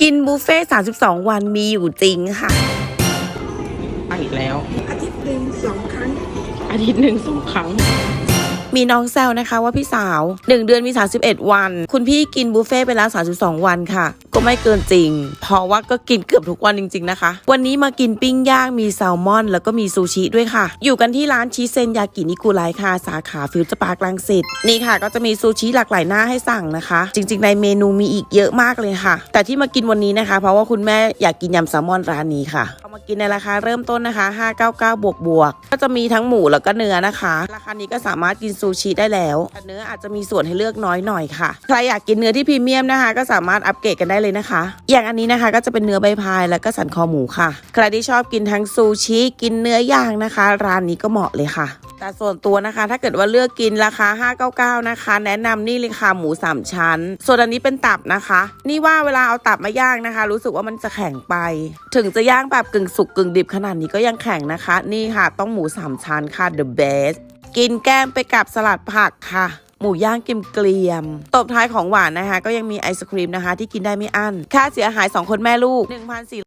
กินบุฟเฟ่ต์32 วันมีอยู่จริงค่ะ ไปอีกแล้ว อาทิตย์หนึ่งสองครั้ง อาทิตย์หนึ่งสองครั้ง มีน้องแซวนะคะว่าพี่สาว 1 เดือนมี 31 วัน คุณพี่กินบุฟเฟ่ไปแล้ว32 วันค่ะ ก็ไม่เกินจริง เพราะว่าก็กินเกือบทุกวันจริง ๆ นะคะ วันนี้มากินปิ้งย่างมีแซลมอน แล้วก็มีซูชิด้วยค่ะ อยู่กันที่ร้านชิเซนยากินิคุไลค่ะ สาขาฟิวเจอร์ปาร์คลังสิตนี่ค่ะ ก็จะมีซูชิหลากหลายหน้าให้สั่งนะคะ จริง ๆ ในเมนูมีอีกเยอะมากเลยค่ะ แต่ที่มากินวันนี้นะคะ เพราะว่าคุณแม่อยากกินยำแซลมอนร้านนี้ค่ะ กินในราคาเริ่มต้นนะคะ 599 บวกบวก ก็จะมีทั้งหมูแล้วก็เนื้อนะคะ ราคานี้ก็สามารถกินซูชิได้แล้วแต่เนื้ออาจจะมีส่วนให้เลือกน้อยหน่อยค่ะ ใครอยากกินเนื้อที่พรีเมียมนะคะ ก็สามารถอัปเกรดกันได้เลยนะคะ อย่างอันนี้นะคะก็จะเป็นเนื้อใบพายแล้วก็สันคอหมูค่ะ ใครที่ชอบกินทั้งซูชิ กินเนื้อย่างนะคะ ร้านนี้ก็เหมาะเลยค่ะ แต่ส่วนตัวนะคะ ถ้าเกิดว่าเลือกกินราคา 599 นะคะ แนะนำนี่เลยค่ะหมู 3 ชั้น ส่วนอันนี้เป็นตับนะคะ นี่ว่าเวลาเอาตับมาย่างนะคะ รู้สึกว่ามันจะแข็งไป ถึงจะย่างแบบกึ่งสุกกึ่งดิบขนาดนี้ก็ยังแข็งนะคะ นี่ค่ะ ต้องหมู 3 ชั้นค่ะ the best กินแก้มไปกับสลัดผักค่ะหมูย่างกิมเกรียม ตบท้ายของหวานนะคะ ก็ยังมีไอศครีมนะคะ ที่กินได้ไม่อั้น ค่าเสียหาย 2 คนแม่ลูก 1,400